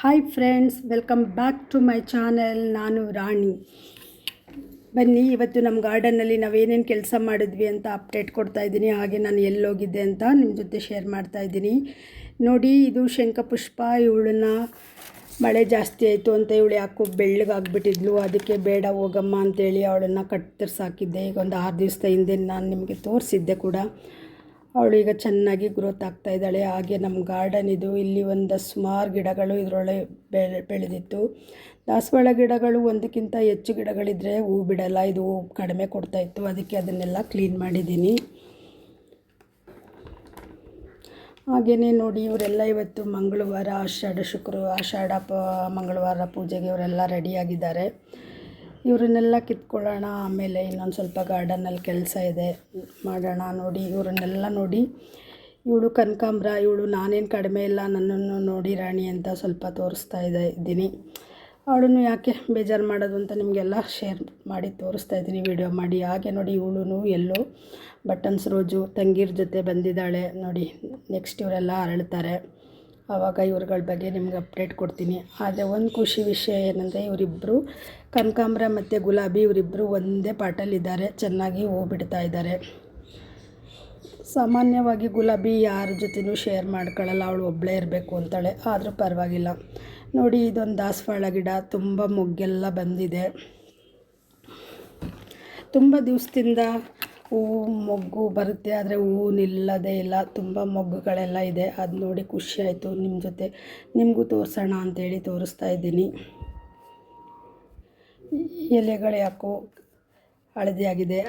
Hi friends welcome back to my channel ನಾನು ರಾಣಿ. ಬನ್ನಿ, ಇವತ್ತು ನಮ್ಮ ಗಾರ್ಡನ್ನಲ್ಲಿ ನಾವೇನೇನು ಕೆಲಸ ಮಾಡಿದ್ವಿ ಅಂತ ಅಪ್ಡೇಟ್ ಕೊಡ್ತಾ ಇದ್ದೀನಿ. ಹಾಗೆ ನಾನು ಎಲ್ಲೋಗಿದ್ದೆ ಅಂತ ನಿಮ್ಮ ಜೊತೆ ಶೇರ್ ಮಾಡ್ತಾ ಇದ್ದೀನಿ. ನೋಡಿ, ಇದು ಶಂಖಪುಷ್ಪ ಇವಳನ್ನ ಮಳೆ ಜಾಸ್ತಿ ಆಯಿತು ಅಂತ ಇವಳು ಯಾಕೋ ಬೆಳ್ಳಗಾಗ್ಬಿಟ್ಟಿದ್ಲು ಅದಕ್ಕೆ ಬೇಡ ಹೋಗಮ್ಮ ಅಂತೇಳಿ ಅವಳನ್ನು ಕತ್ತರಿಸಾಕಿದ್ದೆ ಈಗ ಒಂದು ಆರು ದಿವಸದ ಹಿಂದೆ ನಾನು ನಿಮಗೆ ತೋರಿಸಿದ್ದೆ ಕೂಡ. ಅವಳು ಈಗ ಚೆನ್ನಾಗಿ ಗ್ರೋತ್ ಆಗ್ತಾ ಇದ್ದಾಳೆ. ಹಾಗೆ ನಮ್ಮ ಗಾರ್ಡನ್ ಇದು ಇಲ್ಲಿ ಒಂದು ಸುಮಾರು ಗಿಡಗಳು ಇದರೊಳಗೆ ಬೆಳೆ ಬೆಳೆದಿತ್ತು. ದಾಸವಾಳ ಗಿಡಗಳು ಒಂದಕ್ಕಿಂತ ಹೆಚ್ಚು ಗಿಡಗಳಿದ್ದರೆ ಹೂ ಬಿಡಲ್ಲ, ಇದು ಹೂ ಕಡಿಮೆ ಕೊಡ್ತಾ ಇತ್ತು. ಅದಕ್ಕೆ ಅದನ್ನೆಲ್ಲ ಕ್ಲೀನ್ ಮಾಡಿದ್ದೀನಿ. ಹಾಗೆಯೇ ನೋಡಿ, ಇವರೆಲ್ಲ ಇವತ್ತು ಮಂಗಳವಾರ, ಆಷಾಢ ಶುಕ್ರ, ಆಷಾಢ ಪ, ಮಂಗಳವಾರ ಪೂಜೆಗೆ ಇವರೆಲ್ಲ ರೆಡಿಯಾಗಿದ್ದಾರೆ ಇವರನ್ನೆಲ್ಲ ಕಿತ್ಕೊಳ್ಳೋಣ, ಆಮೇಲೆ ಇನ್ನೊಂದು ಸ್ವಲ್ಪ ಗಾರ್ಡನಲ್ಲಿ ಕೆಲಸ ಇದೆ, ಮಾಡೋಣ ನೋಡಿ, ಇವರನ್ನೆಲ್ಲ ನೋಡಿ. ಇವಳು ಕನಕಾಂಬ್ರ, ಇವಳು ನಾನೇನು ಕಡಿಮೆ ಇಲ್ಲ, ನನ್ನನ್ನು ನೋಡಿ ರಾಣಿ ಅಂತ ಸ್ವಲ್ಪ ತೋರಿಸ್ತಾ ಇದೆ, ಇದ್ದೀನಿ. ಅವಳನ್ನು ಯಾಕೆ ಬೇಜಾರು ಮಾಡೋದು ಅಂತ ನಿಮಗೆಲ್ಲ ಶೇರ್ ಮಾಡಿ ತೋರಿಸ್ತಾ ಇದ್ದೀನಿ, ವಿಡಿಯೋ ಮಾಡಿ. ಹಾಗೆ ನೋಡಿ ಇವಳು ಎಲ್ಲೋ ಬಟನ್ಸ್ ರೋಜು, ತಂಗಿರ ಜೊತೆ ಬಂದಿದ್ದಾಳೆ. ನೋಡಿ, ನೆಕ್ಸ್ಟ್ ಇವರೆಲ್ಲ ಅರಳ್ತಾರೆ. ಆವಾಗ ಇವ್ರುಗಳ ಬಗ್ಗೆ ನಿಮ್ಗೆ ಅಪ್ಡೇಟ್ ಕೊಡ್ತೀನಿ. ಆದರೆ ಒಂದು ಖುಷಿ ವಿಷಯ ಏನಂದರೆ ಇವರಿಬ್ಬರು ಕನಕಾಂಬ್ರ ಮತ್ತು ಗುಲಾಬಿ ಇವರಿಬ್ಬರು ಒಂದೇ ಪಾಟಲ್ಲಿದ್ದಾರೆ ಚೆನ್ನಾಗಿ ಹೂ ಇದ್ದಾರೆ. ಸಾಮಾನ್ಯವಾಗಿ ಗುಲಾಬಿ ಯಾರ ಜೊತೆನೂ ಶೇರ್ ಮಾಡ್ಕೊಳ್ಳಲ್ಲ ಅವಳು ಒಬ್ಬಳೇ ಇರಬೇಕು ಅಂತಾಳೆ, ಆದರೂ ಪರವಾಗಿಲ್ಲ. ನೋಡಿ ಇದೊಂದು ದಾಸವಾಳ ಗಿಡ, ತುಂಬ ಮೊಗ್ಗೆಲ್ಲ ಬಂದಿದೆ. ತುಂಬ ದಿವಸದಿಂದ ಹೂವು ಮೊಗ್ಗು ಬರುತ್ತೆ, ಆದರೆ ಹೂವು ನಿಲ್ಲದೆ ಇಲ್ಲ. ತುಂಬ ಮೊಗ್ಗುಗಳೆಲ್ಲ ಇದೆ. ಅದು ನೋಡಿ ಖುಷಿ ಆಯಿತು. ನಿಮ್ಮ ಜೊತೆ ನಿಮಗೂ ತೋರಿಸೋಣ ಅಂತೇಳಿ ತೋರಿಸ್ತಾ ಇದ್ದೀನಿ. ಎಲೆಗಳು ಯಾಕೋ ಹಳದಿಯಾಗಿದೆ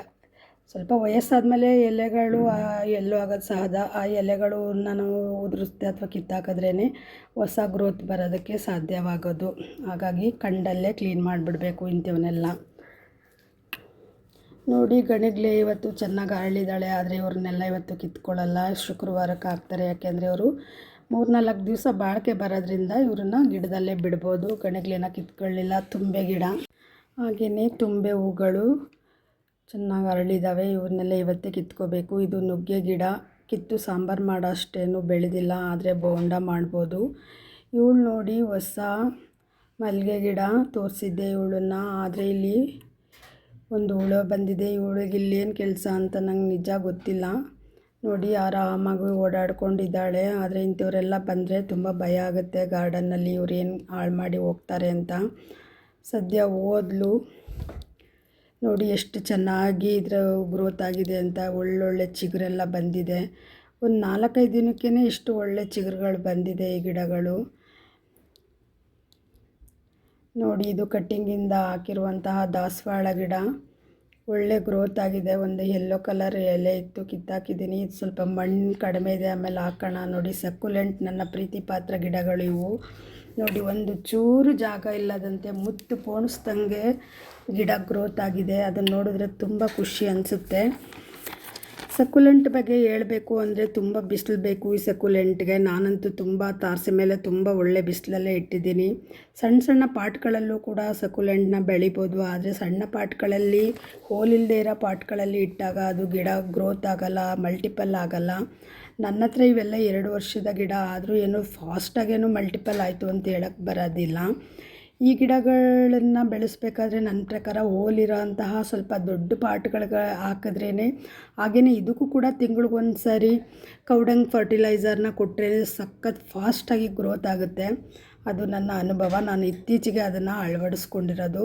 ಸ್ವಲ್ಪ ವಯಸ್ಸಾದಮೇಲೆ ಎಲೆಗಳು ಎಲ್ಲೋ ಆಗೋದು ಸಹಜ. ಆ ಎಲೆಗಳು ನಾನು ಉದುರಿಸ್ದೆ ಅಥವಾ ಕಿತ್ತಾಕಿದ್ರೇ ಹೊಸ ಗ್ರೋತ್ ಬರೋದಕ್ಕೆ ಸಾಧ್ಯವಾಗೋದು. ಹಾಗಾಗಿ ಕಂಡಲ್ಲೇ ಕ್ಲೀನ್ ಮಾಡಿಬಿಡ್ಬೇಕು ಇಂಥವನ್ನೆಲ್ಲ. ನೋಡಿ, ಗಣಿಗ್ಲೆ ಇವತ್ತು ಚೆನ್ನಾಗಿ ಅರಳಿದ್ದಾಳೆ ಆದರೆ ಇವ್ರನ್ನೆಲ್ಲ ಇವತ್ತು ಕಿತ್ಕೊಳ್ಳಲ್ಲ. ಶುಕ್ರವಾರಕ್ಕೆ ಹಾಕ್ತಾರೆ. ಯಾಕೆಂದರೆ ಅವರು ಮೂರ್ನಾಲ್ಕು ದಿವಸ ಬಾಳಿಕೆ ಬರೋದ್ರಿಂದ ಇವ್ರನ್ನ ಗಿಡದಲ್ಲೇ ಬಿಡ್ಬೋದು. ಗಣಿಗ್ಲೆನ ಕಿತ್ಕೊಳ್ಳಿಲ್ಲ. ತುಂಬೆ ಗಿಡ. ಹಾಗೆಯೇ ತುಂಬೆ ಹೂಗಳು ಚೆನ್ನಾಗಿ ಅರಳಿದ್ದಾವೆ ಇವ್ರನ್ನೆಲ್ಲ ಇವತ್ತೇ ಕಿತ್ಕೋಬೇಕು. ಇದು ನುಗ್ಗೆ ಗಿಡ. ಕಿತ್ತು ಸಾಂಬಾರು ಮಾಡೋ ಅಷ್ಟೇನು ಬೆಳೆದಿಲ್ಲ. ಆದರೆ ಬೋಂಡ ಮಾಡ್ಬೋದು. ಇವಳು ನೋಡಿ ಹೊಸ ಮಲ್ಲಿಗೆ ಗಿಡ ತೋರಿಸಿದ್ದೆ ಇವಳನ್ನ. ಆದರೆ ಇಲ್ಲಿ ಒಂದು ಹುಳು ಬಂದಿದೆ, ಈ ಹುಳಿಗೆ ಇಲ್ಲೇನು ಕೆಲಸ ಅಂತ ನಂಗೆ ನಿಜ ಗೊತ್ತಿಲ್ಲ. ನೋಡಿ, ಆರಾಮಾಗಿ ಓಡಾಡ್ಕೊಂಡಿದ್ದಾಳೆ. ಆದರೆ ಇಂಥವರೆಲ್ಲ ಬಂದರೆ ತುಂಬ ಭಯ ಆಗುತ್ತೆ. ಗಾರ್ಡನ್ನಲ್ಲಿ ಇವ್ರು ಏನು ಹಾಳು ಮಾಡಿ ಹೋಗ್ತಾರೆ ಅಂತ. ಸದ್ಯ ಓದ್ಲು. ನೋಡಿ, ಎಷ್ಟು ಚೆನ್ನಾಗಿ ಇದರ ಗ್ರೋತ್ ಆಗಿದೆ ಅಂತ. ಒಳ್ಳೊಳ್ಳೆ ಚಿಗುರೆಲ್ಲ ಬಂದಿದೆ. ಒಂದು ನಾಲ್ಕೈದು ದಿನಕ್ಕೇ ಇಷ್ಟು ಒಳ್ಳೆ ಚಿಗುರುಗಳು ಬಂದಿದೆ ಈ ಗಿಡಗಳು. ನೋಡಿ, ಇದು ಕಟ್ಟಿಂಗಿಂದ ಹಾಕಿರುವಂತಹ ದಾಸವಾಳ ಗಿಡ. ಒಳ್ಳೆ ಗ್ರೋತ್ ಆಗಿದೆ. ಒಂದು ಯೆಲ್ಲೋ ಕಲರ್ ಎಲೆ ಇತ್ತು, ಕಿತ್ತಾಕಿದ್ದೀನಿ. ಇದು ಸ್ವಲ್ಪ ಮಣ್ಣು ಕಡಿಮೆ ಇದೆ, ಆಮೇಲೆ ಹಾಕೋಣ. ನೋಡಿ ಸಕ್ಕುಲೆಂಟ್ ನನ್ನ ಪ್ರೀತಿ ಪಾತ್ರ ಗಿಡಗಳು ಇವು. ನೋಡಿ, ಒಂದು ಚೂರು ಜಾಗ ಇಲ್ಲದಂತೆ ಮುತ್ತು ಪೋಣಿಸ್ದಂಗೆ ಗಿಡ ಗ್ರೋತ್ ಆಗಿದೆ. ಅದನ್ನು ನೋಡಿದ್ರೆ ತುಂಬ ಖುಷಿ ಅನಿಸುತ್ತೆ. ಸಕ್ಯುಲೆಂಟ್ ಬಗ್ಗೆ ಹೇಳಬೇಕು ಅಂದರೆ ತುಂಬ ಬಿಸಿಲು ಬೇಕು ಈ ಸಕ್ಯುಲೆಂಟ್ಗೆ ನಾನಂತೂ ತುಂಬ ತಾರಸಿ ಮೇಲೆ ತುಂಬ ಒಳ್ಳೆ ಬಿಸಿಲಲ್ಲೇ ಇಟ್ಟಿದ್ದೀನಿ. ಸಣ್ಣ ಸಣ್ಣ ಪಾಟ್ಗಳಲ್ಲೂ ಕೂಡ ಸಕ್ಯುಲೆಂಟ್ನ ಬೆಳಿಬೋದು. ಆದರೆ ಸಣ್ಣ ಪಾಟ್ಗಳಲ್ಲಿ ಹೋಲಿಲ್ಲದೆ ಇರೋ ಪಾಟ್ಗಳಲ್ಲಿ ಇಟ್ಟಾಗ ಅದು ಗಿಡ ಗ್ರೋತ್ ಆಗೋಲ್ಲ ಮಲ್ಟಿಪಲ್ ಆಗೋಲ್ಲ. ನನ್ನ ಹತ್ರ ಇವೆಲ್ಲ ಎರಡು ವರ್ಷದ ಗಿಡ, ಆದರೂ ಏನೋ ಫಾಸ್ಟಾಗೇನು ಮಲ್ಟಿಪಲ್ ಆಯಿತು ಅಂತ ಹೇಳಕ್ಕೆ ಬರೋದಿಲ್ಲ. ಈ ಗಿಡಗಳನ್ನು ಬೆಳೆಸ್ಬೇಕಾದ್ರೆ ನನ್ನ ಪ್ರಕಾರ ಹೋಲಿರೋ ಅಂತಹ ಸ್ವಲ್ಪ ದೊಡ್ಡ ಪಾಟ್ಗಳಿಗೆ ಹಾಕಿದ್ರೇ ಹಾಗೆಯೇ ಇದಕ್ಕೂ ಕೂಡ ತಿಂಗಳಿಗೊಂದು ಸಾರಿ ಕೌಡಂಗ್ ಫರ್ಟಿಲೈಸರ್ನ ಕೊಟ್ಟರೆ ಸಖತ್ ಫಾಸ್ಟಾಗಿ ಗ್ರೋತ್ ಆಗುತ್ತೆ. ಅದು ನನ್ನ ಅನುಭವ. ನಾನು ಇತ್ತೀಚೆಗೆ ಅದನ್ನು ಅಳವಡಿಸ್ಕೊಂಡಿರೋದು.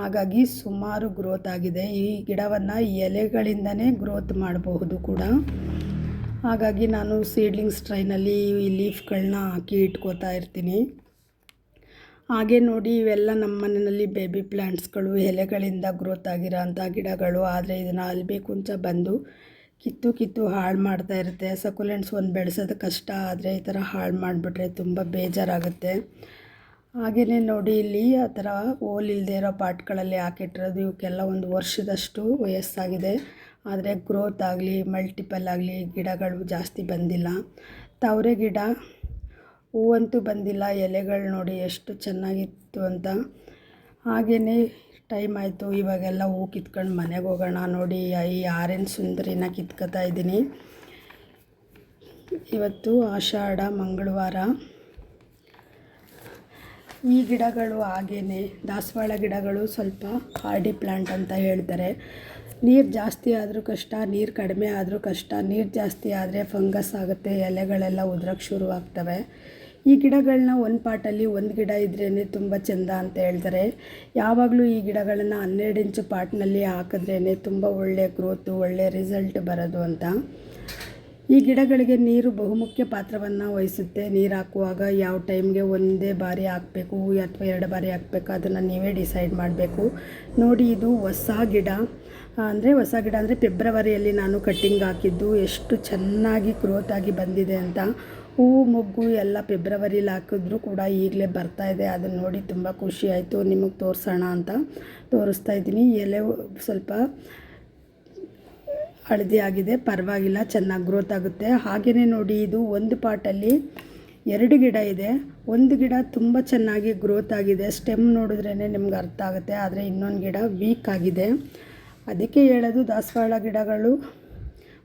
ಹಾಗಾಗಿ ಸುಮಾರು ಗ್ರೋತ್ ಆಗಿದೆ. ಈ ಗಿಡವನ್ನು ಎಲೆಗಳಿಂದನೇ ಗ್ರೋತ್ ಮಾಡಬಹುದು ಕೂಡ. ಹಾಗಾಗಿ ನಾನು ಸೀಡ್ಲಿಂಗ್ಸ್ ಟ್ರೈನಲ್ಲಿ ಈ ಲೀಫ್ಗಳನ್ನ ಹಾಕಿ ಇಟ್ಕೋತಾ ಇರ್ತೀನಿ. ಹಾಗೆ ನೋಡಿ ಇವೆಲ್ಲ ನಮ್ಮ ಮನೆಯಲ್ಲಿ ಬೇಬಿ ಪ್ಲ್ಯಾಂಟ್ಸ್ಗಳು ಎಲೆಗಳಿಂದ ಗ್ರೋತ್ ಆಗಿರೋ ಗಿಡಗಳು. ಆದರೆ ಇದನ್ನು ಅಲ್ಬಿ ಕುಂಚ ಬಂದು ಕಿತ್ತು ಕಿತ್ತು ಹಾಳು ಮಾಡ್ತಾ ಇರುತ್ತೆ. ಸಕುಲೆಂಟ್ಸ್ ಒಂದು ಬೆಳೆಸೋದು ಕಷ್ಟ, ಆದರೆ ಈ ಥರ ಹಾಳು ಮಾಡಿಬಿಟ್ರೆ ತುಂಬ ಬೇಜಾರಾಗುತ್ತೆ. ಹಾಗೆಯೇ ನೋಡಿ ಇಲ್ಲಿ ಆ ಥರ ಹೋಲ್ ಇಲ್ಲದೆ ಇರೋ ಪಾಟ್ಗಳಲ್ಲಿ ಹಾಕಿಟ್ಟಿರೋದು ಇವಕ್ಕೆಲ್ಲ ಒಂದು ವರ್ಷದಷ್ಟು ವಯಸ್ಸಾಗಿದೆ. ಆದರೆ ಗ್ರೋತ್ ಆಗಲಿ ಮಲ್ಟಿಪಲ್ ಆಗಲಿ ಗಿಡಗಳು ಜಾಸ್ತಿ ಬಂದಿಲ್ಲ. ತವರೆ ಗಿಡ ಹೂವಂತೂ ಬಂದಿಲ್ಲ, ಎಲೆಗಳು ನೋಡಿ ಎಷ್ಟು ಚೆನ್ನಾಗಿತ್ತು ಅಂತ. ಹಾಗೆಯೇ ಟೈಮ್ ಆಯಿತು, ಇವಾಗೆಲ್ಲ ಹೂ ಕಿತ್ಕೊಂಡು ಮನೆಗೆ ಹೋಗೋಣ ನೋಡಿ, ಈ ಆರೆಂಜ್ ಸುಂದರಿನ ಕಿತ್ಕೋತಾ ಇದ್ದೀನಿ. ಇವತ್ತು ಆಷಾಢ, ಮಂಗಳವಾರ. ಈ ಗಿಡಗಳು ಹಾಗೇ ದಾಸವಾಳ ಗಿಡಗಳು ಸ್ವಲ್ಪ ಹಾರ್ಡಿ ಪ್ಲ್ಯಾಂಟ್ ಅಂತ ಹೇಳ್ತಾರೆ. ನೀರು ಜಾಸ್ತಿ ಆದರೂ ಕಷ್ಟ, ನೀರು ಕಡಿಮೆ ಆದರೂ ಕಷ್ಟ. ನೀರು ಜಾಸ್ತಿ ಆದರೆ ಫಂಗಸ್ ಆಗುತ್ತೆ, ಎಲೆಗಳೆಲ್ಲ ಉದ್ರಕ್ಕೆ ಶುರು ಆಗ್ತವೆ ಈ ಗಿಡಗಳನ್ನ ಒಂದು ಪಾಟಲ್ಲಿ ಒಂದು ಗಿಡ ಇದ್ರೇ ತುಂಬ ಚೆಂದ ಅಂತ ಹೇಳ್ತಾರೆ. ಯಾವಾಗಲೂ ಈ ಗಿಡಗಳನ್ನು ಹನ್ನೆರಡು ಇಂಚು ಪಾಟ್ನಲ್ಲಿ ಹಾಕಿದ್ರೇ ತುಂಬ ಒಳ್ಳೆಯ ಗ್ರೋತು ಒಳ್ಳೆಯ ರಿಸಲ್ಟ್ ಬರೋದು ಅಂತ. ಈ ಗಿಡಗಳಿಗೆ ನೀರು ಬಹುಮುಖ್ಯ ಪಾತ್ರವನ್ನು ವಹಿಸುತ್ತೆ. ನೀರು ಹಾಕುವಾಗ ಯಾವ ಟೈಮ್ಗೆ ಒಂದೇ ಬಾರಿ ಹಾಕಬೇಕು ಅಥವಾ ಎರಡು ಬಾರಿ ಹಾಕಬೇಕು ಅದನ್ನು ನೀವೇ ಡಿಸೈಡ್ ಮಾಡಬೇಕು. ನೋಡಿ ಇದು ಹೊಸ ಗಿಡ. ಅಂದರೆ ಹೊಸ ಗಿಡ ಅಂದರೆ ಫೆಬ್ರವರಿಯಲ್ಲಿ ನಾನು ಕಟ್ಟಿಂಗ್ ಹಾಕಿದ್ದು ಎಷ್ಟು ಚೆನ್ನಾಗಿ ಗ್ರೋತ್ ಆಗಿ ಬಂದಿದೆ ಅಂತ. ಹೂವು ಮೊಗ್ಗು ಎಲ್ಲ ಫೆಬ್ರವರಿಲಿ ಹಾಕಿದ್ರು ಕೂಡ ಈಗಲೇ ಬರ್ತಾ ಇದೆ. ಅದನ್ನು ನೋಡಿ ತುಂಬ ಖುಷಿ ಆಯಿತು. ನಿಮಗೆ ತೋರಿಸೋಣ ಅಂತ ತೋರಿಸ್ತಾ ಇದ್ದೀನಿ. ಎಲೆ ಸ್ವಲ್ಪ ಹಳದಿ ಆಗಿದೆ. ಪರವಾಗಿಲ್ಲ, ಚೆನ್ನಾಗಿ ಗ್ರೋತ್ ಆಗುತ್ತೆ. ಹಾಗೆಯೇ ನೋಡಿ, ಇದು ಒಂದು ಪಾಟಲ್ಲಿ ಎರಡು ಗಿಡ ಇದೆ. ಒಂದು ಗಿಡ ತುಂಬ ಚೆನ್ನಾಗಿ ಗ್ರೋತ್ ಆಗಿದೆ. ಸ್ಟೆಮ್ ನೋಡಿದ್ರೇ ನಿಮ್ಗೆ ಅರ್ಥ ಆಗುತ್ತೆ. ಆದರೆ ಇನ್ನೊಂದು ಗಿಡ ವೀಕ್ ಆಗಿದೆ. ಅದಕ್ಕೆ ಹೇಳೋದು ದಾಸವಾಳ ಗಿಡಗಳು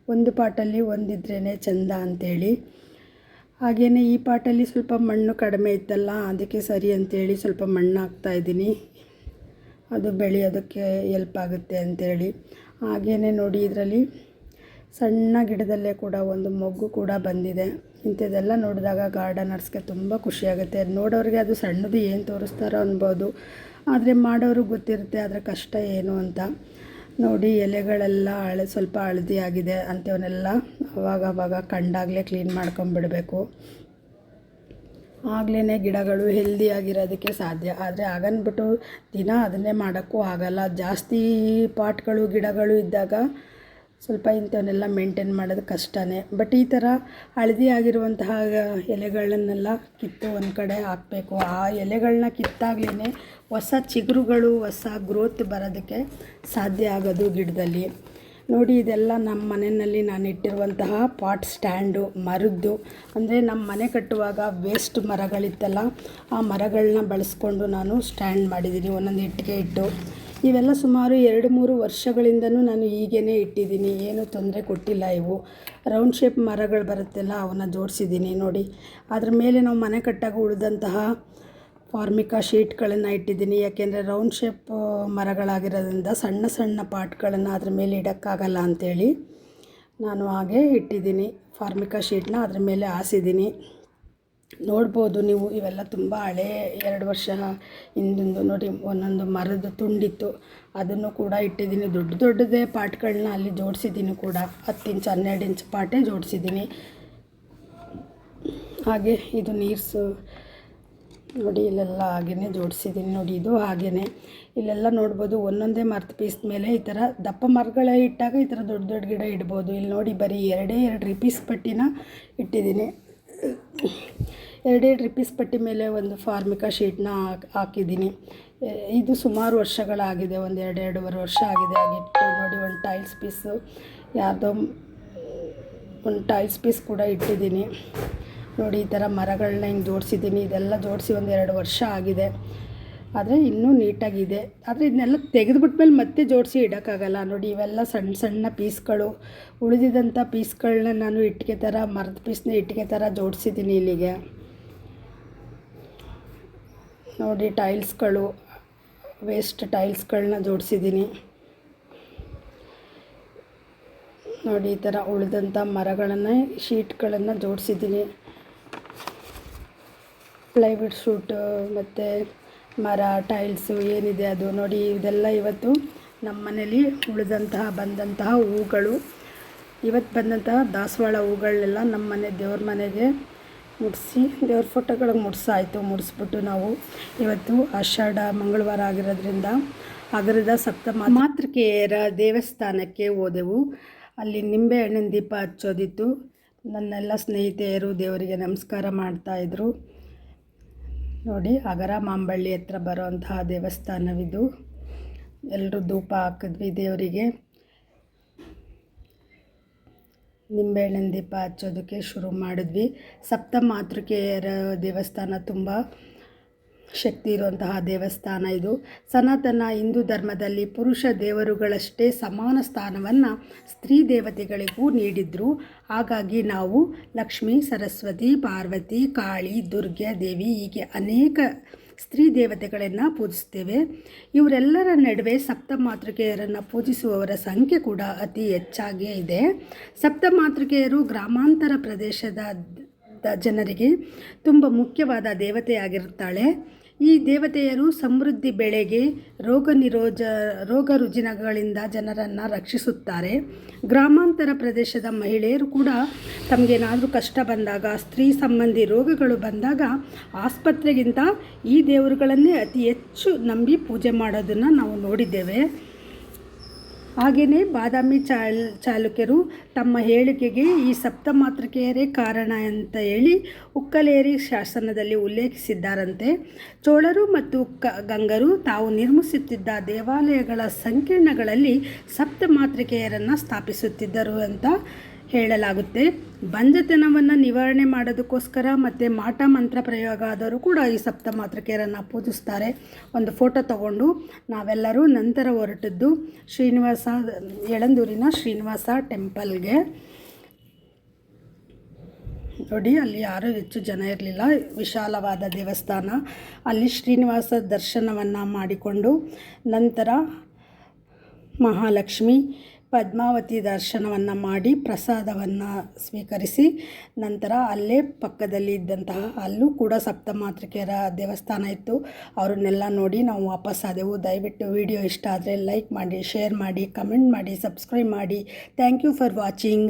ಒಂದು ಪಾಟಲ್ಲಿ ಒಂದಿದ್ರೇ ಚೆಂದ ಅಂಥೇಳಿ ಹಾಗೆಯೇ ಈ ಪಾಟಲ್ಲಿ ಸ್ವಲ್ಪ ಮಣ್ಣು ಕಡಿಮೆ ಇತ್ತಲ್ಲ, ಅದಕ್ಕೆ ಸರಿ ಅಂತೇಳಿ ಸ್ವಲ್ಪ ಮಣ್ಣು ಹಾಕ್ತಾಯಿದ್ದೀನಿ ಅದು ಬೆಳೆಯೋದಕ್ಕೆ ಎಲ್ಪ್ ಆಗುತ್ತೆ ಅಂಥೇಳಿ ಹಾಗೆಯೇ ನೋಡಿ ಇದರಲ್ಲಿ ಸಣ್ಣ ಗಿಡದಲ್ಲೇ ಕೂಡ ಒಂದು ಮೊಗ್ಗು ಕೂಡ ಬಂದಿದೆ. ಇಂಥದ್ದೆಲ್ಲ ನೋಡಿದಾಗ ಗಾರ್ಡನರ್ಸ್ಗೆ ತುಂಬ ಖುಷಿಯಾಗುತ್ತೆ ನೋಡೋರಿಗೆ ಅದು ಸಣ್ಣದು ಏನು ತೋರಿಸ್ತಾರೋ ಅನ್ಬೋದು. ಆದರೆ ಮಾಡೋರಿಗೆ ಗೊತ್ತಿರುತ್ತೆ ಅದರ ಕಷ್ಟ ಏನು ಅಂತ. ನೋಡಿ ಎಲೆಗಳೆಲ್ಲ ಹಳೆ ಸ್ವಲ್ಪ ಹಳದಿ ಆಗಿದೆ ಅಂಥವನ್ನೆಲ್ಲ ಅವಾಗ ಅವಾಗ ಕಂಡಾಗಲೇ ಕ್ಲೀನ್ ಮಾಡ್ಕೊಂಬಿಡಬೇಕು. ಆಗಲೇ ಗಿಡಗಳು ಹೆಲ್ದಿಯಾಗಿರೋದಕ್ಕೆ ಸಾಧ್ಯ. ಆದರೆ ಆಗನ್ಬಿಟ್ಟು ದಿನ ಅದನ್ನೇ ಮಾಡೋಕ್ಕೂ ಆಗಲ್ಲ. ಜಾಸ್ತಿ ಪಾಟ್ಗಳು, ಗಿಡಗಳು ಇದ್ದಾಗ ಸ್ವಲ್ಪ ಇಂಥವನ್ನೆಲ್ಲ ಮೇಂಟೈನ್ ಮಾಡೋದು ಕಷ್ಟನೇ. ಬಟ್ ಈ ಥರ ಹಳದಿ ಆಗಿರುವಂತಹ ಎಲೆಗಳನ್ನೆಲ್ಲ ಕಿತ್ತು ಒಂದು ಕಡೆ ಹಾಕಬೇಕು. ಆ ಎಲೆಗಳನ್ನ ಕಿತ್ತಾಗ್ಲೇ ಹೊಸ ಚಿಗುರುಗಳು, ಹೊಸ ಗ್ರೋತ್ ಬರೋದಕ್ಕೆ ಸಾಧ್ಯ ಆಗೋದು ಗಿಡದಲ್ಲಿ. ನೋಡಿ, ಇದೆಲ್ಲ ನಮ್ಮ ಮನೆಯಲ್ಲಿ ನಾನು ಇಟ್ಟಿರುವಂತಹ ಪಾಟ್ ಸ್ಟ್ಯಾಂಡು, ಮರದ್ದು. ಅಂದರೆ ನಮ್ಮ ಮನೆ ಕಟ್ಟುವಾಗ ವೇಸ್ಟ್ ಮರಗಳಿತ್ತಲ್ಲ, ಆ ಮರಗಳನ್ನ ಬಳಸ್ಕೊಂಡು ನಾನು ಸ್ಟ್ಯಾಂಡ್ ಮಾಡಿದ್ದೀನಿ, ಒಂದೊಂದು ಇಟ್ಟಿಗೆ ಇಟ್ಟು. ಇವೆಲ್ಲ ಸುಮಾರು ಎರಡು ಮೂರು ವರ್ಷಗಳಿಂದನೂ ನಾನು ಹೀಗೇ ಇಟ್ಟಿದ್ದೀನಿ. ಏನೂ ತೊಂದರೆ ಕೊಟ್ಟಿಲ್ಲ ಇವು. ರೌಂಡ್ ಶೇಪ್ ಮರಗಳು ಬರುತ್ತೆಲ್ಲ, ಅವನ್ನ ಜೋಡಿಸಿದ್ದೀನಿ ನೋಡಿ. ಅದ್ರ ಮೇಲೆ ನಾವು ಮನೆ ಕಟ್ಟಾಗ ಉಳಿದಂತಹ ಫಾರ್ಮಿಕಾ ಶೀಟ್ಗಳನ್ನು ಇಟ್ಟಿದ್ದೀನಿ. ಯಾಕೆಂದರೆ ರೌಂಡ್ ಶೇಪ್ ಮರಗಳಾಗಿರೋದ್ರಿಂದ ಸಣ್ಣ ಸಣ್ಣ ಪಾಟ್ಗಳನ್ನು ಅದ್ರ ಮೇಲೆ ಇಡೋಕ್ಕಾಗಲ್ಲ ಅಂಥೇಳಿ ನಾನು ಹಾಗೆ ಇಟ್ಟಿದ್ದೀನಿ. ಫಾರ್ಮಿಕಾ ಶೀಟ್ನ ಅದ್ರ ಮೇಲೆ ಹಾಸಿದ್ದೀನಿ. ನೋಡ್ಬೋದು ನೀವು, ಇವೆಲ್ಲ ತುಂಬ ಹಳೇ, ಎರಡು ವರ್ಷ ಹಿಂದಿಂದು ನೋಡಿ, ಒಂದೊಂದು ಮರದ ತುಂಡಿತ್ತು. ಅದನ್ನು ಕೂಡ ಇಟ್ಟಿದ್ದೀನಿ. ದೊಡ್ಡ ದೊಡ್ಡದೇ ಪಾಟ್ಗಳನ್ನ ಅಲ್ಲಿ ಜೋಡಿಸಿದ್ದೀನಿ ಕೂಡ. ಹತ್ತು ಇಂಚ್, ಹನ್ನೆರಡು ಇಂಚ್ ಪಾಟೇ ಜೋಡಿಸಿದ್ದೀನಿ. ಹಾಗೆ ಇದು ನೀರ್ಸು ನೋಡಿ, ಇಲ್ಲೆಲ್ಲ ಹಾಗೇ ಜೋಡಿಸಿದ್ದೀನಿ ನೋಡಿ, ಇದು ಹಾಗೇ ಇಲ್ಲೆಲ್ಲ ನೋಡ್ಬೋದು, ಒಂದೊಂದೇ ಮರದ ಪೀಸ್ ಮೇಲೆ ಈ ಥರ ದಪ್ಪ ಮರಗಳೇ ಇಟ್ಟಾಗ ಈ ಥರ ದೊಡ್ಡ ದೊಡ್ಡ ಗಿಡ ಇಡ್ಬೋದು. ಇಲ್ಲಿ ನೋಡಿ, ಬರೀ ಎರಡೇ ಎರಡು ರಿಪೀಸ್ ಪಟ್ಟಿನ ಇಟ್ಟಿದ್ದೀನಿ. ಎರಡೇ ರಿಪೀಸ್ ಪಟ್ಟಿ ಮೇಲೆ ಒಂದು ಫಾರ್ಮಿಕಾ ಶೀಟ್ನ ಹಾಕಿದ್ದೀನಿ. ಇದು ಸುಮಾರು ವರ್ಷಗಳಾಗಿದೆ, ಒಂದು ಎರಡು ಎರಡೂವರೆ ವರ್ಷ ಆಗಿದೆ ಆಗಿಟ್ಟು ನೋಡಿ, ಒಂದು ಟೈಲ್ಸ್ ಪೀಸು ಯಾವುದೋ ಒಂದು ಟೈಲ್ಸ್ ಪೀಸ್ ಕೂಡ ಇಟ್ಟಿದ್ದೀನಿ. ನೋಡಿ, ಈ ಥರ ಮರಗಳನ್ನ ಹಿಂಗೆ ಜೋಡಿಸಿದ್ದೀನಿ. ಇದೆಲ್ಲ ಜೋಡಿಸಿ ಒಂದು ಎರಡು ವರ್ಷ ಆಗಿದೆ. ಆದರೆ ಇನ್ನೂ ನೀಟಾಗಿದೆ. ಆದರೆ ಇದನ್ನೆಲ್ಲ ತೆಗೆದುಬಿಟ್ಮೇಲೆ ಮತ್ತೆ ಜೋಡಿಸಿ ಇಡೋಕ್ಕಾಗಲ್ಲ. ನೋಡಿ, ಇವೆಲ್ಲ ಸಣ್ಣ ಸಣ್ಣ ಪೀಸ್ಗಳು. ಉಳಿದಿದ್ದಂಥ ಪೀಸ್ಗಳನ್ನ ನಾನು ಇಟ್ಟಿಗೆ ಥರ, ಮರದ ಪೀಸ್ನ ಇಟ್ಟಿಗೆ ಥರ ಜೋಡಿಸಿದ್ದೀನಿ ಇಲ್ಲಿಗೆ. ನೋಡಿ, ಟೈಲ್ಸ್ಗಳು, ವೇಸ್ಟ್ ಟೈಲ್ಸ್ಗಳನ್ನ ಜೋಡಿಸಿದ್ದೀನಿ. ನೋಡಿ, ಈ ಥರ ಉಳಿದಂಥ ಮರಗಳನ್ನು, ಶೀಟ್ಗಳನ್ನು ಜೋಡಿಸಿದ್ದೀನಿ. ಪ್ಲೈವುಡ್ ಶೂಟು ಮತ್ತು ಮರ ಟೈಲ್ಸು ಏನಿದೆ ಅದು ನೋಡಿ, ಇದೆಲ್ಲ ಇವತ್ತು ನಮ್ಮ ಮನೇಲಿ ಉಳಿದಂತಹ, ಬಂದಂತಹ ಹೂಗಳು. ಇವತ್ತು ಬಂದಂತಹ ದಾಸವಾಳ ಹೂಗಳನ್ನೆಲ್ಲ ನಮ್ಮ ಮನೆ, ದೇವ್ರ ಮನೆಗೆ ಮುಡಿಸಿ, ದೇವ್ರ ಫೋಟೋಗಳಿಗೆ ಮುಡ್ಸಾಯಿತು, ಮುಡಿಸ್ಬಿಟ್ಟು ನಾವು ಇವತ್ತು ಆಷಾಢ, ಮಂಗಳವಾರ ಆಗಿರೋದ್ರಿಂದ ಅಗರದ ಸಪ್ತಮ ಮಾತೃಕೆಯರ ದೇವಸ್ಥಾನಕ್ಕೆ ಹೋದೆವು. ಅಲ್ಲಿ ನಿಂಬೆ ಹಣ್ಣಿನ ದೀಪ ಹಚ್ಚೋದಿತ್ತು. ನನ್ನೆಲ್ಲ ಸ್ನೇಹಿತೆಯರು ದೇವರಿಗೆ ನಮಸ್ಕಾರ ಮಾಡ್ತಾಯಿದ್ರು ನೋಡಿ, ಅಗರ ಮಾಂಬಳ್ಳಿ ಹತ್ರ ಬರೋವಂತಹ ದೇವಸ್ಥಾನವಿದು. ಎಲ್ಲರೂ ಧೂಪ ಹಾಕಿದ್ವಿ ದೇವರಿಗೆ. ನಿಂಬೆಹಣ್ಣಿನ ದೀಪ ಹಚ್ಚೋದಕ್ಕೆ ಶುರು ಮಾಡಿದ್ವಿ. ಸಪ್ತ ಮಾತೃಕೆಯರ ದೇವಸ್ಥಾನ ತುಂಬ ಶಕ್ತಿ ಇರುವಂತಹ ದೇವಸ್ಥಾನ ಇದು. ಸನಾತನ ಹಿಂದೂ ಧರ್ಮದಲ್ಲಿ ಪುರುಷ ದೇವರುಗಳಷ್ಟೇ ಸಮಾನ ಸ್ಥಾನವನ್ನು ಸ್ತ್ರೀ ದೇವತೆಗಳಿಗೂ ನೀಡಿದ್ರು. ಹಾಗಾಗಿ ನಾವು ಲಕ್ಷ್ಮೀ, ಸರಸ್ವತಿ, ಪಾರ್ವತಿ, ಕಾಳಿ, ದುರ್ಗೆ, ದೇವಿ ಹೀಗೆ ಅನೇಕ ಸ್ತ್ರೀ ದೇವತೆಗಳನ್ನು ಪೂಜಿಸ್ತೇವೆ. ಇವರೆಲ್ಲರ ನಡುವೆ ಸಪ್ತಮಾತೃಕೆಯರನ್ನು ಪೂಜಿಸುವವರ ಸಂಖ್ಯೆ ಕೂಡ ಅತಿ ಹೆಚ್ಚಾಗಿಯೇ ಇದೆ. ಸಪ್ತಮಾತೃಕೆಯರು ಗ್ರಾಮಾಂತರ ಪ್ರದೇಶದ ಜನರಿಗೆ ತುಂಬ ಮುಖ್ಯವಾದ ದೇವತೆಯಾಗಿರುತ್ತಾಳೆ. ಈ ದೇವತೆಯರು ಸಮೃದ್ಧಿ ಬೆಳೆಗೆ ರೋಗ ನಿರೋಧ ರೋಗ ರುಜಿನಗಳಿಂದ ಜನರನ್ನು ರಕ್ಷಿಸುತ್ತಾರೆ. ಗ್ರಾಮಾಂತರ ಪ್ರದೇಶದ ಮಹಿಳೆಯರು ಕೂಡ ತಮಗೇನಾದರೂ ಕಷ್ಟ ಬಂದಾಗ, ಸ್ತ್ರೀ ಸಂಬಂಧಿ ರೋಗಗಳು ಬಂದಾಗ ಆಸ್ಪತ್ರೆಗಿಂತ ಈ ದೇವರುಗಳನ್ನೇ ಅತಿ ಹೆಚ್ಚು ನಂಬಿ ಪೂಜೆ ಮಾಡೋದನ್ನು ನಾವು ನೋಡಿದ್ದೇವೆ. ಹಾಗೆಯೇ ಬಾದಾಮಿ ಚಾಲ್ ಚಾಲುಕ್ಯರು ತಮ್ಮ ಹೇಳಿಕೆಗೆ ಈ ಸಪ್ತಮಾತೃಕೆಯರೇ ಕಾರಣ ಅಂತ ಹೇಳಿ ಉಕ್ಕಲೇರಿ ಶಾಸನದಲ್ಲಿ ಉಲ್ಲೇಖಿಸಿದ್ದಾರಂತೆ. ಚೋಳರು ಮತ್ತು ಕ, ಗಂಗರು ತಾವು ನಿರ್ಮಿಸುತ್ತಿದ್ದ ದೇವಾಲಯಗಳ ಸಂಕೀರ್ಣಗಳಲ್ಲಿ ಸಪ್ತಮಾತೃಕೆಯರನ್ನು ಸ್ಥಾಪಿಸುತ್ತಿದ್ದರು ಅಂತ ಹೇಳಲಾಗುತ್ತೆ. ಬಂಜತನವನ್ನು ನಿವಾರಣೆ ಮಾಡೋದಕ್ಕೋಸ್ಕರ ಮತ್ತು ಮಾಟ ಮಂತ್ರ ಪ್ರಯೋಗ ಆದರೂ ಕೂಡ ಈ ಸಪ್ತ ಮಾತೃಕೆಯರನ್ನು ಪೂಜಿಸ್ತಾರೆ. ಒಂದು ಫೋಟೋ ತಗೊಂಡು ನಾವೆಲ್ಲರೂ ನಂತರ ಹೊರಟದ್ದು ಶ್ರೀನಿವಾಸ ಎಳಂದೂರಿನ ಶ್ರೀನಿವಾಸ ಟೆಂಪಲ್ಗೆ. ನೋಡಿ, ಅಲ್ಲಿ ಯಾರೂ ಹೆಚ್ಚು ಜನ ಇರಲಿಲ್ಲ. ವಿಶಾಲವಾದ ದೇವಸ್ಥಾನ. ಅಲ್ಲಿ ಶ್ರೀನಿವಾಸ ದರ್ಶನವನ್ನು ಮಾಡಿಕೊಂಡು ನಂತರ ಮಹಾಲಕ್ಷ್ಮಿ ಪದ್ಮಾವತಿ ದರ್ಶನವನ್ನು ಮಾಡಿ ಪ್ರಸಾದವನ್ನು ಸ್ವೀಕರಿಸಿ ನಂತರ ಅಲ್ಲೇ ಪಕ್ಕದಲ್ಲಿ ಇದ್ದಂತಹ ಅಲ್ಲೂ ಕೂಡ ಸಪ್ತಮಾತೃಕೆಯರ ದೇವಸ್ಥಾನ ಇತ್ತು. ಅವರನ್ನೆಲ್ಲ ನೋಡಿ ನಾವು ವಾಪಸ್ಸಾದೆವು ದಯವಿಟ್ಟು ವಿಡಿಯೋ ಇಷ್ಟ ಆದರೆ ಲೈಕ್ ಮಾಡಿ ಶೇರ್ ಮಾಡಿ ಕಮೆಂಟ್ ಮಾಡಿ ಸಬ್ಸ್ಕ್ರೈಬ್ ಮಾಡಿ. Thank you for watching